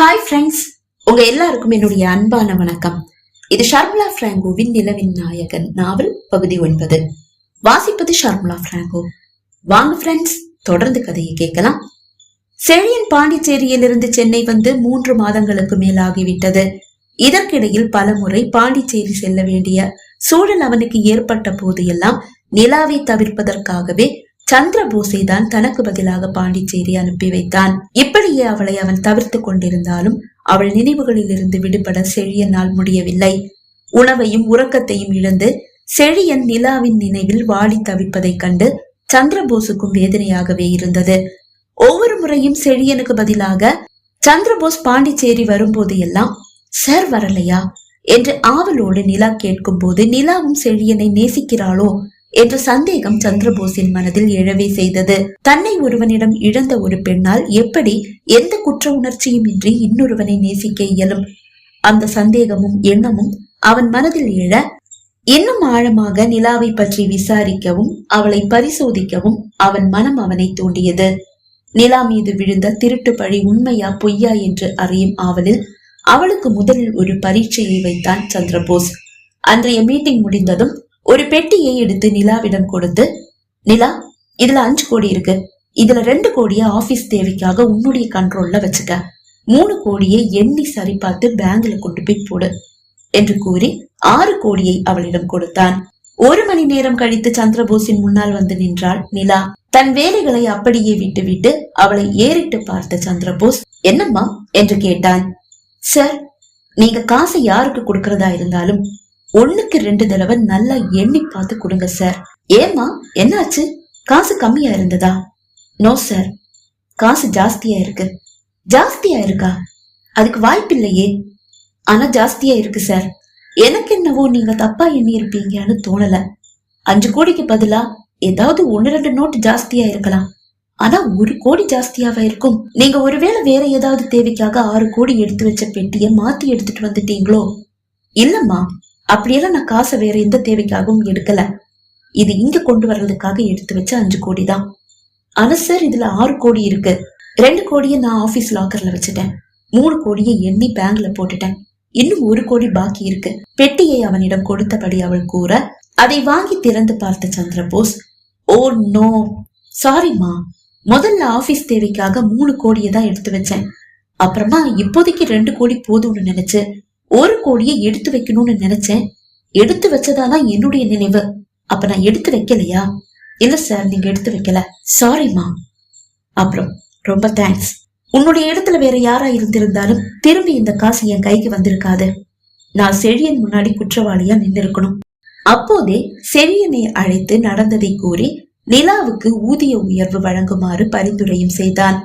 Hi friends உங்க எல்லாருக்கும் என்னுடைய அன்பான வணக்கம். இது ஷர்மிளா பிராங்கோவின் நிலவின் நாயகன் நாவல் பகுதி ஒன்பது. வாசிப்பது ஷர்மிளா பிராங்கோ. வாங்க ஃப்ரெண்ட்ஸ் தொடர்ந்து கதையை கேட்கலாம். செழியன் பாண்டிச்சேரியிலிருந்து சென்னை வந்து மூன்று மாதங்களுக்கு மேலாகிவிட்டது. இதற்கிடையில் பலமுறை பாண்டிச்சேரி செல்ல வேண்டிய சூழல் அவனுக்கு ஏற்பட்ட போது எல்லாம் நிலாவை தவிர்ப்பதற்காகவே சந்திரபோஸை தான் தனக்கு பதிலாக பாண்டிச்சேரி அனுப்பி வைத்தான். இப்படியே அவளை அவன் தவிர்த்து கொண்டிருந்தாலும் அவள் நினைவுகளில் இருந்து விடுபட செழியனால் முடியவில்லை. உணவையும் உறக்கத்தையும் இழந்து செழியன் நிலாவின் நினைவில் வாடி தவிப்பதைக் கண்டு சந்திரபோஸுக்கும் வேதனையாகவே இருந்தது. ஒவ்வொரு முறையும் செழியனுக்கு பதிலாக சந்திரபோஸ் பாண்டிச்சேரி வரும்போது எல்லாம் சார் வரலையா? என்று ஆவலோடு நிலா கேட்கும் போது நிலாவும் செழியனை நேசிக்கிறாளோ என்ற சந்தேகம் சந்திரபோஸின் மனதில் எழவே செய்தது. தன்னை ஒருவனிடம் இழந்த ஒரு பெண்ணால் எப்படி எந்த குற்ற உணர்ச்சியும் இன்றி இன்னொருவனை நேசிக்க இயலும்? அந்த சந்தேகமும் எண்ணமும் அவன் மனதில் எழ இன்னும் ஆழமாக நிலாவை பற்றி விசாரிக்கவும் அவளை பரிசோதிக்கவும் அவன் மனம் அவனை தூண்டியது. நிலா மீது விழுந்த திருட்டு பழி உண்மையா பொய்யா என்று அறியும் ஆவலில் அவளுக்கு முதலில் ஒரு பரீட்சையை வைத்தான் சந்திரபோஸ். அன்றைய மீட்டிங் முடிந்ததும் ஒரு பெட்டியை எடுத்து நிலாவிடம் கொடுத்து நிலா இதுல அஞ்சு கோடி இருக்கு. இதுல ரெண்டு கோடிய ஆபீஸ் தேவைக்காக உன்னுடைய கண்ட்ரோல்ல வச்சுக்க. மூணு கோடியை எண்ணி சரி பார்த்து பேங்க்ல கொண்டு போய் போடு என்று கூறி ஆறு கோடியை அவளிடம் கொடுத்தான். ஒரு மணி நேரம் கழித்து சந்திரபோஸின் முன்னால் வந்து நின்றாள் நிலா. தன் வேலைகளை அப்படியே விட்டுவிட்டு அவளை ஏறிட்டு பார்த்த சந்திரபோஸ் என்னம்மா? என்று கேட்டான். சார் நீங்க காசை யாருக்கு கொடுக்கறதா இருந்தாலும் ஒண்ணுக்கு ரெண்டு தடவை நல்லா எண்ணி பார்த்து கொடுங்க சார் ஏமா என்னாச்சு? காசு கம்மியா இருந்ததா? நோ சார் காசு ஜாஸ்தியா இருக்கு. ஜாஸ்தியா இருக்கா? அதுக்கு வாய்ப்பில்லையே ஆனா ஜாஸ்தியா இருக்கு சார் எனக்கு என்னவோ நீங்க தப்பா எண்ணி இருப்பீங்கன்னு தோணல. அஞ்சு கோடிக்கு பதிலா ஏதாவது ஒன்னு ரெண்டு நோட்டு ஜாஸ்தியா இருக்கலாம். ஆனா ஒரு கோடி ஜாஸ்தியாவா இருக்கும்? நீங்க ஒருவேளை வேற ஏதாவது தேவைக்காக ஆறு கோடி எடுத்து வச்ச பெட்டிய மாத்தி எடுத்துட்டு வந்துட்டீங்களோ? இல்லம்மா. அப்படியெல்லாம் நான் காசை வேற எந்த தேவைக்காகவும் எடுக்கல. இது இங்க கொண்டு வர்றதுக்காக எடுத்து வச்ச அஞ்சு கோடி தான். ஆனா சார் இதுல ஆறு கோடி இருக்கு. ரெண்டு கோடியை நான் ஆபீஸ் லாக்கர்ல வச்சுட்டேன். மூணு கோடியை எண்ணி பேங்க்ல போட்டுட்டேன். இன்னும் ஒரு கோடி பாக்கி இருக்கு. பெட்டியை அவனிடம் கொடுத்தபடி அவள் கூற அதை வாங்கி திறந்து பார்த்த சந்திரபோஸ் ஓ நோ. சாரிம்மா முதல்ல ஆபீஸ் தேவைக்காக மூணு கோடியை தான் எடுத்து வச்சேன். அப்புறமா இப்போதைக்கு ரெண்டு கோடி போதும்னு நினைச்சு ஒரு கோடியை எடுத்து வைக்கணும்னு நினைச்சேன். எடுத்து வச்சதாதான் என்னுடைய நினைவு. அப்ப நான் எடுத்து வைக்கலையா? இல்ல சார் நீங்க எடுத்து வைக்கல. சாரிம்மா அப்புறம் ரொம்ப தேங்க்ஸ் உன்னுடைய இடத்துல வேற யாரா இருந்திருந்தாலும் திரும்பி இந்த காசு என் கைக்கு வந்திருக்காது. நான் செழியன் முன்னாடி குற்றவாளியா நின்று இருக்கணும் அப்போதே செழியனை அழைத்து நடந்ததை கூறி நிலாவுக்கு ஊதிய உயர்வு வழங்குமாறு பரிந்துரையும் செய்தான்.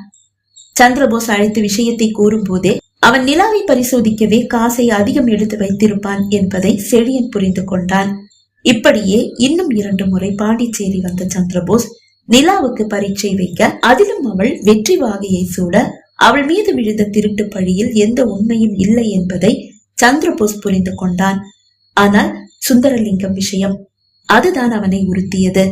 சந்திரபோஸ் அழைத்து விஷயத்தை கூறும் போதே அவன் நிலாவை பரிசோதிக்கவே காசை அதிகம் எடுத்து வைத்திருப்பான் என்பதை செழியன் புரிந்து கொண்டான். இப்படியே இன்னும் இரண்டு முறை பாண்டிச்சேரி வந்த சந்திரபோஸ் நிலாவுக்கு பரீட்சை வைக்க அதிலும் அவள் வெற்றி வாகையை சூட அவள் மீது விழுந்த திருட்டு பழியில் எந்த உண்மையும் இல்லை என்பதை சந்திரபோஸ் புரிந்து கொண்டான். ஆனால் சுந்தரலிங்கம் விஷயம் அதுதான் அவனை உறுத்தியது.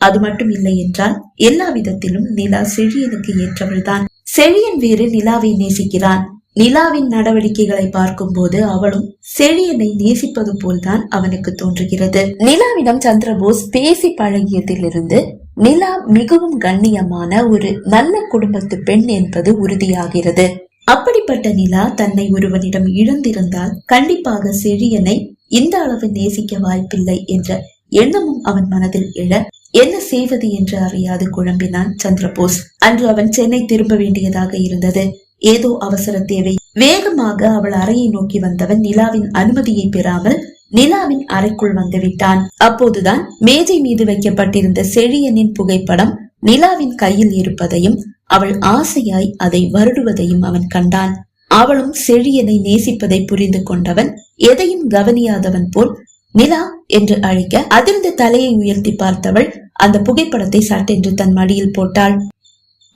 அது மட்டும் இல்லை என்றால் எல்லா விதத்திலும் நிலா செழியனுக்கு ஏற்றவள்தான். செழியன் வேறு நிலாவை நேசிக்கிறான். நிலாவின் நடவடிக்கைகளை பார்க்கும்போது அவளும் செழியனை நேசிப்பது போல்தான் அவனுக்கு தோன்றுகிறது. நிலாவிடம் சந்திரபோஸ் பேசி பழகியதிலிருந்து நிலா மிகவும் கண்ணியமான ஒரு நல்ல குடும்பத்து பெண் என்பது உறுதியாகிறது. அப்படிப்பட்ட நிலா தன்னை ஒருவனிடம் இழந்திருந்தால் கண்டிப்பாக செழியனை இந்த அளவு நேசிக்க வாய்ப்பில்லை என்ற எண்ணமும் அவன் மனதில் எழ என்ன செய்வது என்று அறியாது குழம்பினான் சந்திரபோஸ். அன்று அவன் சென்னை திரும்ப வேண்டியதாக இருந்தது. ஏதோ அவசர தேவை. வேகமாக அவள் அறையை நோக்கி வந்தவன் நிலாவின் அனுமதியை பெறாமல் நிலாவின் அறைக்குள் வந்துவிட்டான். அப்போதுதான் மேஜை மீது வைக்கப்பட்டிருந்த செழியனின் புகைப்படம் நிலாவின் கையில் இருப்பதையும் அவள் ஆசையாய் அதை வருடுவதையும் அவன் கண்டான். அவளும் செழியனை நேசிப்பதை புரிந்து கொண்டவன் எதையும் கவனியாதவன் போல் நிலா என்று அழைக்க அதிர்ந்த தலையை உயர்த்தி பார்த்தவள் அந்த புகைப்படத்தை சட்டென்று தன் மடியில் போட்டாள்.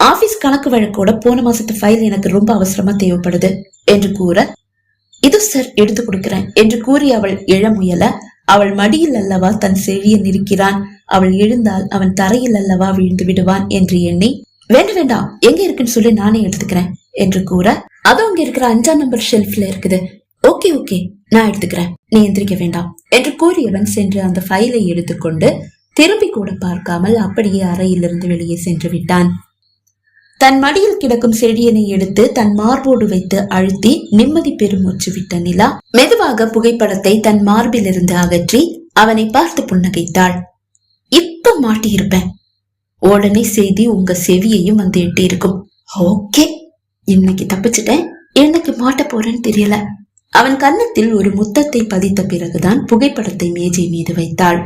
ஆபீஸ் கணக்கு வழக்கோட போன மாசத்து ஃபைல் எனக்கு ரொம்ப அவசரமா தேவைப்படுது என்று கூற இது சார் எடுத்து கொடுக்கிறேன் என்று கூறி அவள் எழ முயல. அவள் மடியில் அல்லவா தன் செழியன் நிற்கிறான் அவள் எழுந்தால் அவன் தரையில் அல்லவா விழுந்து விடுவான் என்று எண்ணி வேண்டாம் வேண்டாம் எங்க இருக்குன்னு சொல்லி நானே எடுத்துக்கிறேன் என்று கூற அது அங்க இருக்கிற அஞ்சாம் நம்பர் ஷெல்ஃப்ல இருக்குது. ஓகே ஓகே நான் எடுத்துக்கிறேன். நீ எந்திரிக்க வேண்டாம் என்று கூறியவன் சென்று அந்த ஃபைலை எடுத்துக்கொண்டு திரும்பி கூட பார்க்காமல் அப்படியே அறையிலிருந்து வெளியே சென்று விட்டான். தன் மடியில் கிடக்கும் செடியனை எடுத்து தன் மார்போடு வைத்து அழுத்தி நிம்மதி பெருமூச்சு விட்ட நிலா மெதுவாக புகைப்படத்தை தன் மார்பிலிருந்து அகற்றி அவனை பார்த்து புன்னகைத்தாள். இப்ப மாட்டியிருப்பேன். உடனே செய்தி உங்க செவியையும் வந்து எட்டி இருக்கும் ஓகே. இன்னைக்கு தப்பிச்சிட்டேன். என்னைக்கு மாட்ட போறேன்னு தெரியல. அவன் கன்னத்தில் ஒரு முத்தத்தை பதித்த பிறகுதான் புகைப்படத்தை மேஜை மீது வைத்தாள்.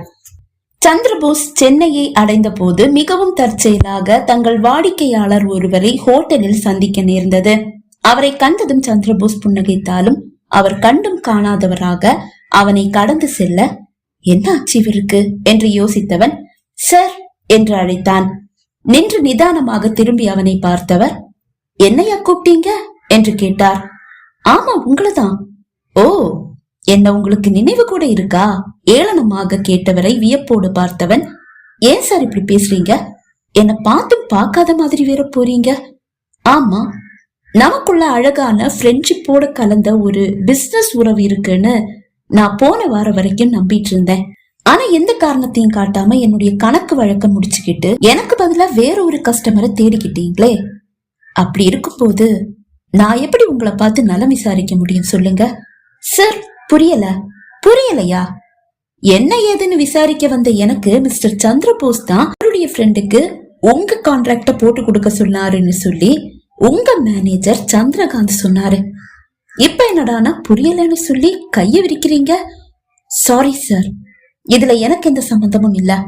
சந்திரபோஸ் சென்னையை அடைந்த போது மிகவும் தற்செயலாக தங்கள் வாடிக்கையாளர் ஒருவரை ஹோட்டலில் சந்திக்க நேர்ந்தது. அவரை கண்டதும் சந்திரபோஸ் புன்னகைத்தாலும் அவர் கண்டும் காணாதவராக அவனை கடந்து செல்ல என்ன ஆச்சு இவருக்கு? என்று யோசித்தவன் சார் என்று அழைத்தான். நின்று நிதானமாக திரும்பி அவனை பார்த்தவர் என்னையா கூப்பிட்டீங்க? என்று கேட்டார். ஆமா உங்களதான். ஓ என்ன உங்களுக்கு நினைவு கூட இருக்கா? ஏளனமாக கேட்டவரை வியப்போடு பார்த்தவன் ஏன் சார் இப்படி பேசுறீங்க? என்ன பார்த்தும் பார்க்காத மாதிரி வேற போறீங்க? ஆமா நமக்குள்ள அழகான ஃப்ரெண்ட்ஷிப்போட கலந்த ஒரு பிசினஸ் உறவு இருக்குன்னு நான் போன வாரம் வரைக்கும் நம்பிட்டு இருந்தேன். ஆனா எந்த காரணத்தையும் காட்டாம என்னுடைய கணக்கு வழக்க முடிச்சுக்கிட்டு எனக்கு பதிலா வேற ஒரு கஸ்டமரை தேடிக்கிட்டீங்களே? அப்படி இருக்கும்போது நான் எப்படி உங்களை பார்த்து நலம் விசாரிக்க முடியும் சொல்லுங்க? சார் புரியல புரியலையா? என்ன ஏதுன்னு விசாரிக்க வந்த எனக்கு மிஸ்டர் சந்திரபோஸ் தான் அவருடைய ஃப்ரெண்டுக்கு உங்க கான்ட்ராக்ட போட்டு கொடுக்க சொன்னாருன்னு சொல்லி உங்க மேனேஜர் சந்திரகாந்த் சொன்னாரு. இப்ப என்னடானா புரியலன்னு சொல்லி கைய விரிக்கிறீங்க? சாரி சார் இதுல எனக்கு எந்த சம்பந்தமும் இல்ல.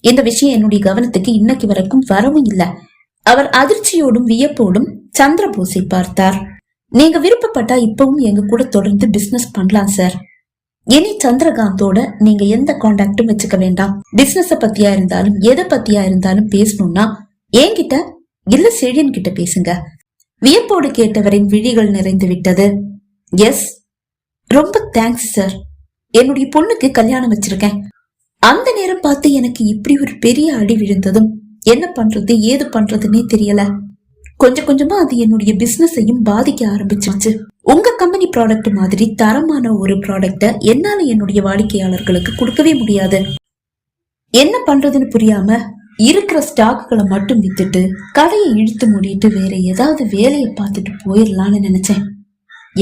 இந்த விஷயம் என்னுடைய கவனத்துக்கு இன்னைக்கு வரைக்கும் வரவும் இல்ல. அவர் அதிர்ச்சியோடும் வியப்போடும் சந்திரபோஸை பார்த்தார். நீங்க விருப்பப்பட்டா இப்பவும் எங்க கூட தொடர்ந்து பிசினஸ் பண்ணலாம் சார் இனி சந்திரகாந்தோட நீங்க எந்த காண்டாக்டும் வச்சுக்க வேண்டாம். பிசினஸ பத்தியா இருந்தாலும் எதை பத்தியா இருந்தாலும் பேசணும்னா என்கிட்ட இல்ல செழியன் கிட்ட பேசுங்க. வியப்போடு கேட்டவரின் விழிகள் நிறைந்து விட்டது. எஸ் ரொம்ப தேங்க்ஸ் சார் என்னுடைய பொண்ணுக்கு கல்யாணம் வச்சிருக்கேன். அந்த நேரம் பார்த்து எனக்கு இப்படி ஒரு பெரிய அடி விழுந்ததும் என்ன பண்றது ஏது பண்றதுன்னே தெரியல. கொஞ்சம் கொஞ்சமா அது என்னுடைய பிசினஸையும் பாதிக்க ஆரம்பிச்சிருச்சு. உங்க கம்பெனி ப்ராடக்ட் மாதிரி தரமான ஒரு ப்ராடக்ட என்னால என்னுடைய வாடிக்கையாளர்களுக்கு கொடுக்கவே முடியாது. என்ன பண்றதுன்னு புரியாம இருக்கிற ஸ்டாக்குகளை மட்டும் வித்துட்டு கடையை இழுத்து மூடிட்டு வேற ஏதாவது வேலையை பார்த்துட்டு போயிடலாம்னு நினைச்சேன்.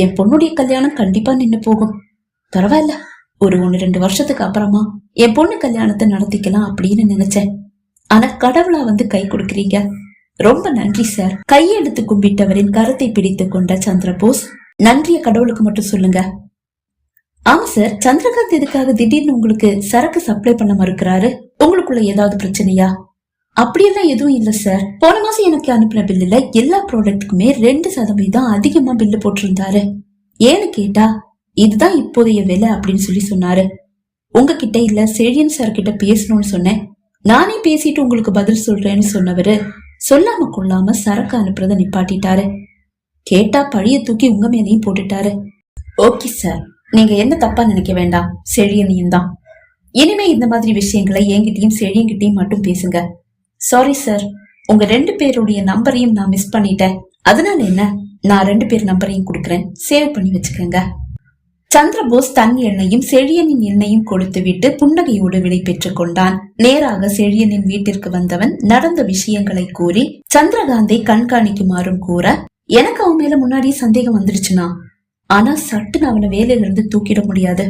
என் பொண்ணுடைய கல்யாணம் கண்டிப்பா நின்று போகும். பரவாயில்ல ஒரு ஒன்னு ரெண்டு வருஷத்துக்கு அப்புறமா என் பொண்ணு கல்யாணத்தை நடத்திக்கலாம் அப்படின்னு நினைச்சேன். ஆனா கடவுளா வந்து கை கொடுக்குறீங்க. ரொம்ப நன்றி சார். கையெடுத்து கும்பிட்டவரின் கரத்தை பிடித்துக் கொண்ட சந்திரபோஸ் நன்றிய கடவுளுக்கு மட்டும் சொல்லுங்க. ஆமா சார். சந்திரகாந்த் எதுக்காக திடீர்னு உங்களுக்கு சரக்கு சப்ளை பண்ண மறுக்கிறாரு? உங்களுக்குள்ள ஏதாவது பிரச்சனையா? அப்படியெல்லாம் எதுவும் இல்ல சார். போன மாசம் எனக்கு அனுப்பின பில்லுல எல்லா ப்ராடக்ட்டுக்குமே ரெண்டு சதவீதம் அதிகமா பில்லு போட்டிருந்தாரு. ஏன்னு கேட்டா இதுதான் இப்போதைய விலை அப்படின்னு சொல்லி சொன்னாரு. உங்ககிட்ட இல்ல செழியன் சார் கிட்ட பேசணும்னு சொன்னேன். நானே பேசிட்டு உங்களுக்கு பதில் சொல்றேன்னு சொன்னவரு சொல்லாம கொள்ளாம சரக்கு அனுப்புறத நிப்பாட்டிட்டாரு. கேட்டா பழிய தூக்கி உங்க மேலையும் போட்டுட்டாரு. ஓகே சார் நீங்க என்ன தப்பா நினைக்க வேண்டாம். செழியனையும் தான். இனிமே இந்த மாதிரி விஷயங்களை என்கிட்டயும் செழியங்கிட்டையும் மட்டும் பேசுங்க. சாரி சார் உங்க ரெண்டு பேருடைய நம்பரையும் நான் மிஸ் பண்ணிட்டேன். அதனால என்ன? நான் ரெண்டு பேர் நம்பரையும் கொடுக்குறேன். சேவ் பண்ணி வச்சுக்கோங்க. சந்திரபோஸ் தன் எண்ணையும் செழியனின் எண்ணையும் கொடுத்துவிட்டு புன்னகையோடு விடை பெற்றுக் கொண்டான். நேராக செழியனின் வீட்டிற்கு வந்தவன் நடந்த விஷயங்களை கூறி சந்திரகாந்தை கண்காணிக்குமாறும் கூற எனக்கு அவன் மேல முன்னாடியே சந்தேகம் வந்துருச்சுனா ஆனா சட்டுன்னு அவனை வேலையில இருந்து தூக்கிட முடியாது.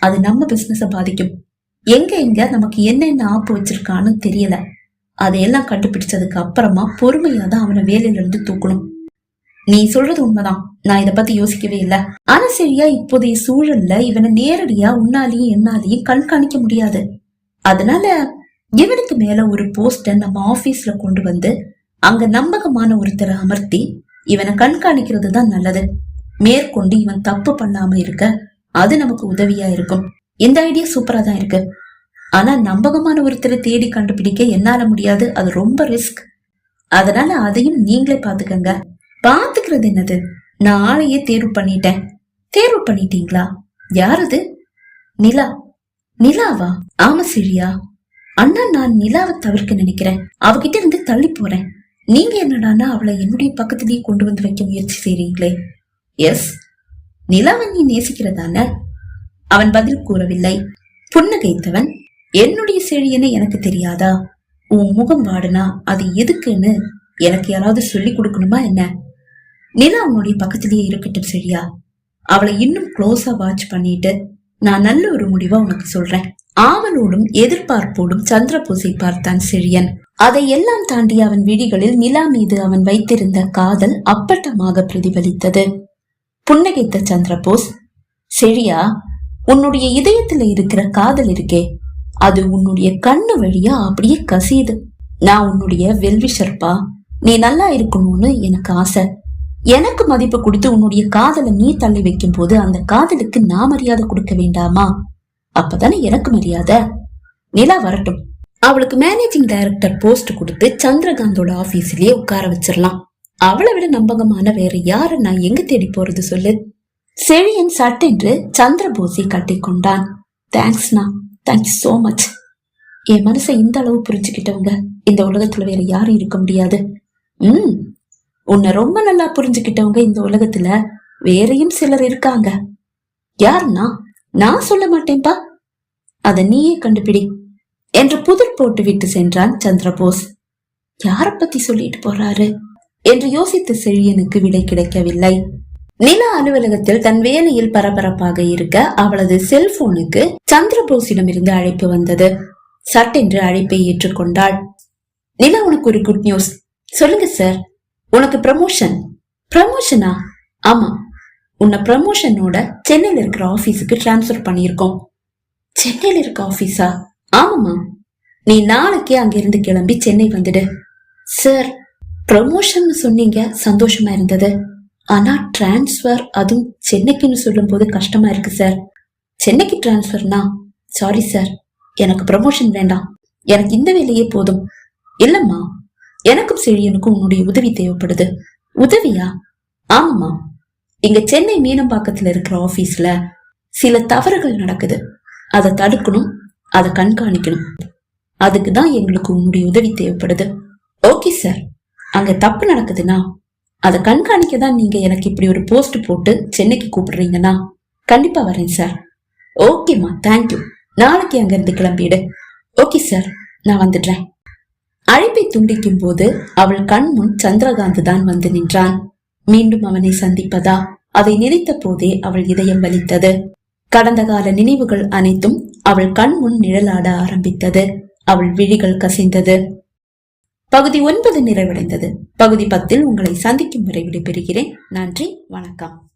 அது நம்ம பிசினஸ பாதிக்கும். எங்க எங்க நமக்கு என்னென்ன ஆப்பு வச்சிருக்கான்னு தெரியல. அதையெல்லாம் கண்டுபிடிச்சதுக்கு அப்புறமா பொறுமையா தான் அவனை வேலையில இருந்து தூக்கணும். நீ சொல்றது உண்மைதான். நான் இத பத்தி யோசிக்கவே இல்ல. ஆனா சரியா இப்போதைய சூழல்ல இவனை நேரடியா உன்னாலையும் என்னாலையும் கண்காணிக்க முடியாது. அதனால இவனுக்கு மேல ஒரு போஸ்ட நம்ம ஆபீஸ்ல கொண்டு வந்து அங்க நம்பகமான ஒருத்தரை அமர்த்தி இவனை கண்காணிக்கிறது தான் நல்லது. மேற்கொண்டு இவன் தப்பு பண்ணாம இருக்க அது நமக்கு உதவியா இருக்கும். இந்த ஐடியா சூப்பரா தான் இருக்கு. ஆனா நம்பகமான ஒருத்தரை தேடி கண்டுபிடிக்க என்னால முடியாது. அது ரொம்ப ரிஸ்க் அதனால அதையும் நீங்களே பாத்துக்கங்க பாத்துக்கிறது என்னது? நான் ஆளையே தேர்வு பண்ணிட்டேன். தேர்வு பண்ணிட்டீங்களா? யாரது? நிலா. நிலாவா? ஆமா சிரியா. அண்ணா நான் நிலாவை தவிர்க்க நினைக்கிறேன். அவகிட்ட இருந்து தள்ளி போறேன். நீங்க என்னடான்னா அவளை என்னுடைய பக்கத்திலேயே கொண்டு வந்து வைக்க முயற்சி செய்றீங்களே. எஸ். நிலாவை நீ நேசிக்கிறதான? அவன் பதில் கூறவில்லை. புன்னகைத்தவன். என்னுடைய செழியனை எனக்கு தெரியாதா? உன் முகம் வாடுனா அது எதுக்குன்னு எனக்கு யாராவது சொல்லி கொடுக்கணுமா என்ன? நிலா உன்னுடைய பக்கத்திலேயே இருக்கட்டும் சரியா அவளை இன்னும் க்ளோஸா வாட்ச் பண்ணிட்டு நான் நல்ல ஒரு முடிவா உனக்கு சொல்றேன். ஆவலோடும் எதிர்பார்ப்போடும் சந்திரபோஸை பார்த்தான் சிறியன் அதை எல்லாம் தாண்டி அவன் விழிகளில் நிலா மீது அவன் வைத்திருந்த காதல் அப்பட்டமாக பிரதிபலித்தது. புன்னகைத்த சந்திரபோஸ் செழியா உன்னுடைய இதயத்துல இருக்கிற காதல் இருக்கே. அது உன்னுடைய கண்ணு வழியா அப்படியே கசியுது. நான் உன்னுடைய வெல்விஷர்ப்பா நீ நல்லா இருக்கணும்னு எனக்கு ஆசை. எனக்கு மதிப்பு கொடுத்து உன்னுடைய காதலை நீ தள்ளி வைக்கும் போது அந்த காதலுக்கு நான் மரியாதை கொடுக்க வேண்டாமா? அப்பதானே எனக்கு மரியாதை. நிலா வரட்டும். அவளுக்கு மேனேஜிங் டைரக்டர் போஸ்ட் கொடுத்து சந்திரகாந்தோட ஆபீஸ்லயே உட்கார வச்சிடலாம். அவளை விட நம்பகமான வேற யார நான் எங்க தேடி போறது சொல்லு? செழியன் சட்டென்று சந்திரபோஸை கட்டிக்கொண்டான் தேங்க்ஸ்ண்ணா தேங்க்யூ சோ மச் என் மனசை இந்த அளவு புரிஞ்சுக்கிட்டவங்க இந்த உலகத்துல வேற யாரும் இருக்க முடியாது. ம். உன்னை ரொம்ப நல்லா புரிஞ்சுக்கிட்டவங்க இந்த உலகத்துல வேறையும் சிலர் இருக்காங்க. யாருன்னா நான் சொல்ல மாட்டேன்பா. அத நீயே கண்டுபிடி என்று புதிர் போட்டு விட்டு சென்றான் சந்திரபோஸ். யார பத்தி சொல்லிட்டு போறாரு என்று யோசித்த செழியனுக்கு விடை கிடைக்கவில்லை. நில அலுவலகத்தில் தன் வேலையில் பரபரப்பாக இருக்க அவளது செல்போனுக்கு சந்திரபோஸிடமிருந்து அழைப்பு வந்தது. சட்டென்று அழைப்பை ஏற்றுக்கொண்டாள். நிலா உனக்கு ஒரு குட் நியூஸ் சொல்லுங்க சார் உனக்கு ப்ரமோஷன் ப்ரமோஷனா ஆமா. உன்னை ப்ரமோஷனோட சென்னையில இருக்கிற ஆபீஸுக்கு டிரான்ஸ்ஃபர் பண்ணியிருக்கோம். சென்னையில இருக்க ஆபீஸா ஆமாமா நீ நாளைக்கே அங்கிருந்து கிளம்பி சென்னை வந்துடு. சார் ப்ரமோஷன் சொன்னீங்க சந்தோஷமா இருந்தது. ஆனா டிரான்ஸ்ஃபர் அதுவும் சென்னைக்குன்னு சொல்லும் போது கஷ்டமா இருக்கு சார் சென்னைக்கு டிரான்ஸ்ஃபர்னா சாரி சார் எனக்கு ப்ரமோஷன் வேண்டாம். எனக்கு இந்த வேலையே போதும். இல்லம்மா. எனக்கும் செழியனுக்கும் உன்னுடைய உதவி தேவைப்படுது. உதவியா? ஆமாமா இங்க சென்னை மீனம்பாக்கத்துல இருக்கிற ஆபீஸ்ல சில தவறுகள் நடக்குது. அதை தடுக்கணும் அதை கண்காணிக்கணும். அதுக்கு தான் எங்களுக்கு உன்னுடைய உதவி தேவைப்படுது. Okay sir. அங்க தப்பு நடக்குதுன்னா அதை கண்காணிக்க தான் நீங்க எனக்கு இப்படி ஒரு போஸ்ட் போட்டு சென்னைக்கு கூப்பிடுறீங்கன்னா கண்டிப்பா வரேன் சார். ஓகேம்மா தேங்க்யூ நாளைக்கு அங்க இருந்து கிளம்பிடு. Okay sir. நான் வந்துடுறேன். அழைப்பை துண்டிக்கும் போது அவள் கண் முன் சந்திரகாந்த் தான் வந்து நின்றான். மீண்டும் அவனை சந்திப்பதா? அதை நினைத்த போதே அவள் இதயம் வலித்தது. கடந்த கால நினைவுகள் அனைத்தும் அவள் கண் முன் நிழலாட ஆரம்பித்தது. அவள் விழிகள் கசிந்தது. பகுதி ஒன்பது நிறைவடைந்தது. பகுதி பத்தில் உங்களை சந்திக்கும் வரை விடைபெறுகிறேன். நன்றி வணக்கம்.